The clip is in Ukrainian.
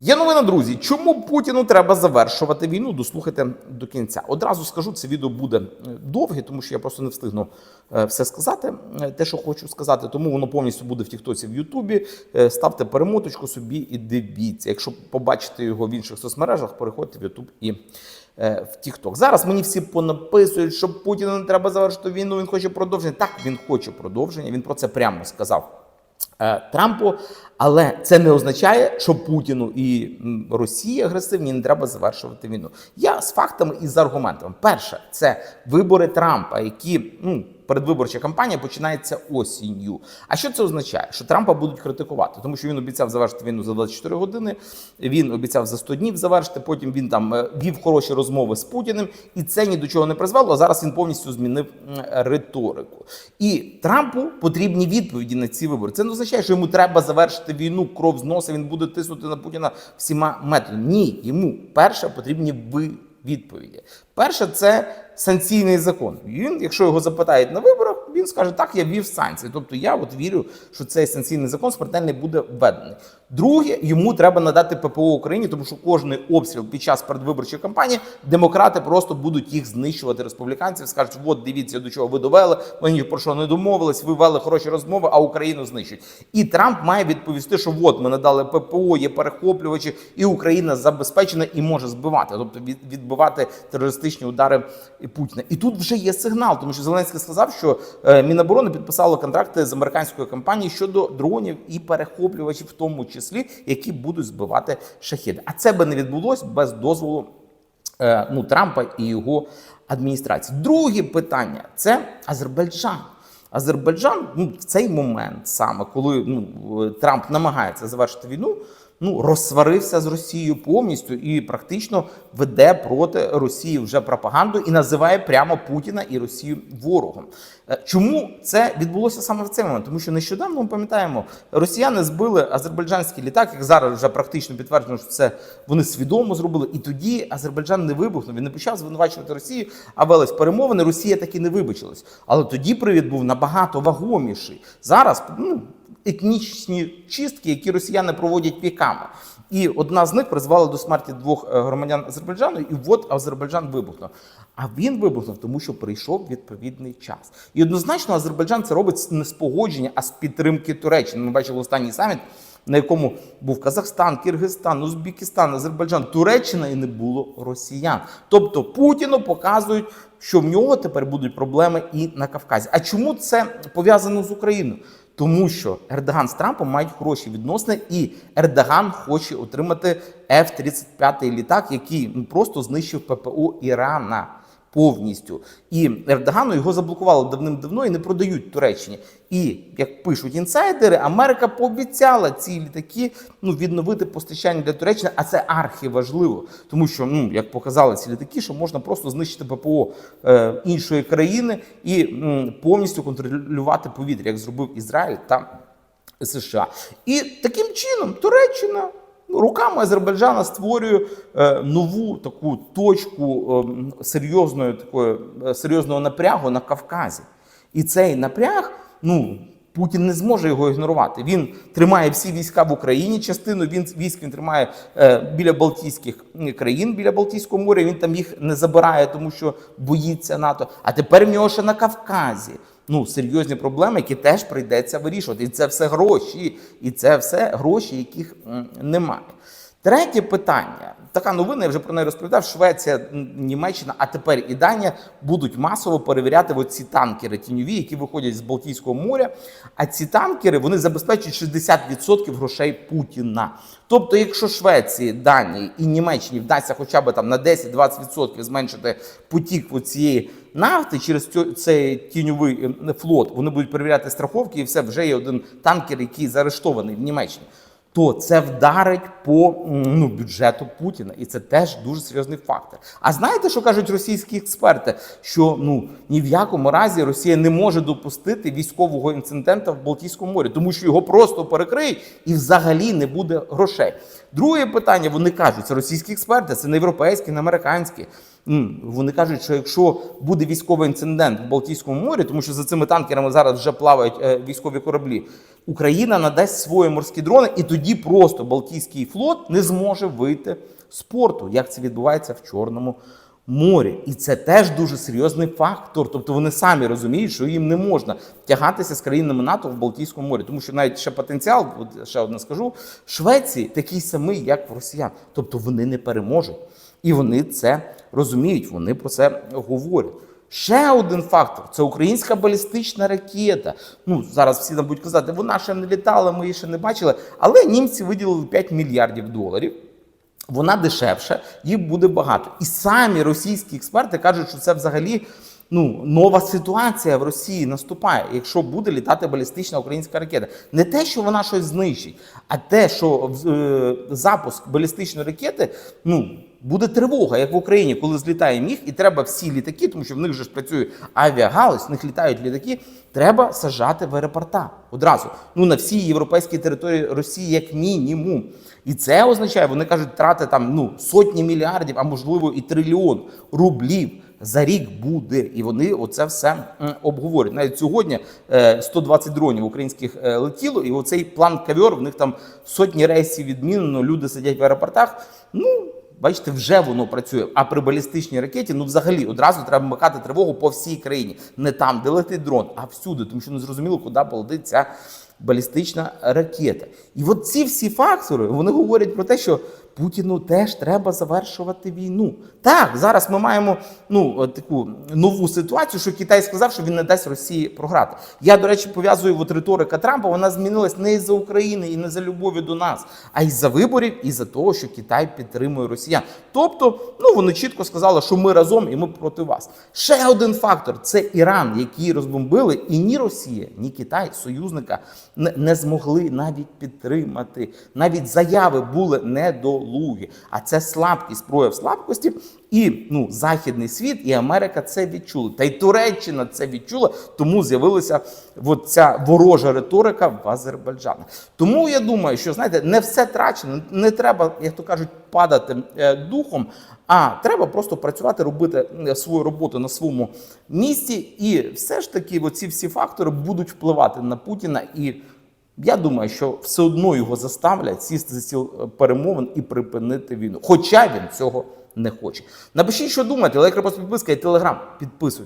Є новина, друзі. Чому Путіну треба завершувати війну? Дослухайте до кінця. Одразу скажу, це відео буде е, довге, тому що я просто не встигну е, все сказати, е, те, що хочу сказати. Тому воно повністю буде в Тіктоці в Ютубі. Ставте перемоточку собі і дивіться. Якщо побачите його в інших соцмережах, переходьте в Ютуб і в Тікток. Зараз мені всі понаписують, що Путіну не треба завершити війну. Він хоче продовження. Так, він хоче продовження. Він про це прямо сказав. Е, Трампу, але це не означає, що Путіну і Росії агресивні не треба завершувати війну. Я з фактами і з аргументами. Перше, це вибори Трампа, які ну. Передвиборча кампанія починається осінню. А що це означає? Що Трампа будуть критикувати, тому що він обіцяв завершити війну за 24 години. Він обіцяв за 100 днів завершити. Потім він там е, вів хороші розмови з Путіним, і це ні до чого не призвело. А зараз він повністю змінив риторику. І Трампу потрібні відповіді на ці вибори. Це не означає, що йому треба завершити війну, кров з носа. Він буде тиснути на Путіна всіма методами. Ні, йому перше потрібні ви відповіді. Перше, це санкційний закон. Він, якщо його запитають на виборах, він скаже, так, я ввів санкції. Тобто я от вірю, що цей санкційний закон смертельний буде введений. Друге, йому треба надати ППО Україні, тому що кожний обстріл під час передвиборчої кампанії демократи просто будуть їх знищувати республіканців. Скажуть, от дивіться, до чого ви довели. Ні про що не домовились. Ви вели хороші розмови, а Україну знищать. І Трамп має відповісти, що от ми надали ППО, є перехоплювачі, і Україна забезпечена і може збивати, тобто відбивати терористичні удари Путіна. І тут вже є сигнал, тому що Зеленський сказав, що е, Міноборони підписало контракти з американською компанією щодо дронів і перехоплювачів, в тому числі, які будуть збивати шахіди. А це би не відбулось без дозволу е, ну, Трампа і його адміністрації. Друге питання це Азербайджан. Азербайджан ну, в цей момент, саме коли ну, е, Трамп намагається завершити війну, ну розсварився з Росією повністю і практично веде проти Росії вже пропаганду і називає прямо Путіна і Росію ворогом. Е, Чому це відбулося саме в цей момент? Тому що нещодавно ми пам'ятаємо, росіяни збили азербайджанський літак, як зараз вже практично підтверджено, що це вони свідомо зробили. І тоді Азербайджан не вибухнув. Він не почав звинувачувати Росію, а велись перемовини. Росія таки не вибачилась. Але тоді привід був набагато вагоміший. Зараз ну, етнічні чистки, які росіяни проводять віками. І одна з них призвела до смерті двох е, громадян Азербайджану, і от Азербайджан вибухнув. А він вибухнув, тому що прийшов відповідний час. І однозначно Азербайджан це робить не з погодження, а з підтримки Туреччини. Ми бачили останній саміт, на якому був Казахстан, Киргизстан, Узбекистан, Азербайджан, Туреччина і не було росіян. Тобто Путіну показують, що в нього тепер будуть проблеми і на Кавказі. А чому це пов'язано з Україною? Тому що Ердоган з Трампом мають хороші відносини, і Ердоган хоче отримати F-35 літак, який ну, просто знищив ППО Ірана повністю. І Ердогану його заблокували давним-давно і не продають Туреччині. І як пишуть інсайдери, Америка пообіцяла ці літаки ну, відновити постачання для Туреччини, а це архіважливо, тому що, ну як показали ці літаки, що можна просто знищити ППО е, іншої країни і м, повністю контролювати повітря, як зробив Ізраїль та США. І таким чином Туреччина руками Азербайджана створює е, нову таку точку е, серйозної такої е, серйозного напрягу на Кавказі. І цей напряг, ну. Путін не зможе його ігнорувати. Він тримає всі війська в Україні. Частину він військ він тримає е, біля Балтійських країн, біля Балтійського моря. Він там їх не забирає, тому що боїться НАТО. А тепер в нього ще на Кавказі. Ну, серйозні проблеми, які теж прийдеться вирішувати. І це все гроші, і це все гроші, яких немає. Третє питання. Така новина, я вже про неї розповідав. Швеція, Німеччина, а тепер і Данія будуть масово перевіряти оці танкери тіньові, які виходять з Балтійського моря. А ці танкери вони забезпечують 60% грошей Путіна. Тобто, якщо Швеції, Данії і Німеччині вдасться хоча б там на 10-20% зменшити потік цієї нафти через цей тіньовий е, флот, вони будуть перевіряти страховки, і все вже є один танкер, який заарештований в Німеччині то це вдарить по ну, бюджету Путіна, і це теж дуже серйозний фактор. А знаєте, що кажуть російські експерти? Що ну ні в якому разі Росія не може допустити військового інциденту в Балтійському морі, тому що його просто перекриють і взагалі не буде грошей. Друге питання: вони кажуть, це російські експерти, це не європейські, не американські. Вони кажуть, що якщо буде військовий інцидент в Балтійському морі, тому що за цими танкерами зараз вже плавають е, військові кораблі, Україна надасть свої морські дрони, і тоді просто Балтійський флот не зможе вийти з порту, як це відбувається в Чорному морі. І це теж дуже серйозний фактор. Тобто вони самі розуміють, що їм не можна тягатися з країнами НАТО в Балтійському морі, тому що навіть ще потенціал, от ще одне скажу, Швеції такий самий, як в росіян. Тобто вони не переможуть. І вони це розуміють, вони про це говорять. Ще один фактор це українська балістична ракета. Ну зараз всі нам будуть казати, вона ще не літала, ми її ще не бачили. Але німці виділили 5 мільярдів доларів. Вона дешевша, їх буде багато. І самі російські експерти кажуть, що це взагалі ну, нова ситуація в Росії наступає, якщо буде літати балістична українська ракета. Не те, що вона щось знищить, а те, що е, запуск балістичної ракети ну, буде тривога, як в Україні, коли злітає міг, і треба всі літаки, тому що в них же ж працює авіагалузь, в них літають літаки. Треба сажати в аеропорта одразу. Ну на всій європейській території Росії, як мінімум. І це означає, вони кажуть, трати там ну сотні мільярдів, а можливо і трильйон рублів за рік буде. І вони оце все обговорюють. Навіть сьогодні е, 120 дронів українських е, летіло, і оцей план кавьор, в них там сотні рейсів відмінено, люди сидять в аеропортах. Ну. Бачите, вже воно працює. А при балістичній ракеті, ну взагалі одразу треба вмикати тривогу по всій країні, не там, де летить дрон, а всюди, тому що не зрозуміло, куди полетить ця балістична ракета. І от ці всі фактори вони говорять про те, що Путіну теж треба завершувати війну. Так, зараз ми маємо ну таку нову ситуацію, що Китай сказав, що він не дасть Росії програти. Я, до речі, пов'язую от риторика Трампа. Вона змінилась не із-за України і не за любові до нас, а із-за виборів, і за того, що Китай підтримує росіян. Тобто, ну вони чітко сказали, що ми разом і ми проти вас. Ще один фактор це Іран, який розбомбили, і ні Росія, ні Китай, союзника не, не змогли навіть підтримати. Навіть заяви були недолугі. А це слабкість, прояв слабкості. І ну, західний світ і Америка це відчули. Та й Туреччина це відчула, тому з'явилася от ця ворожа риторика в Азербайджані. Тому я думаю, що знаєте, не все трачено, не треба, як то кажуть, падати е, духом. А треба просто працювати, робити е, свою роботу на своєму місці, і все ж таки, оці всі фактори будуть впливати на Путіна. І я думаю, що все одно його заставлять сісти за стіл е, перемовин і припинити війну. Хоча він цього не хоче. Напишіть, що думаєте, лайк, репост, підписка і телеграм. Підписуйтесь.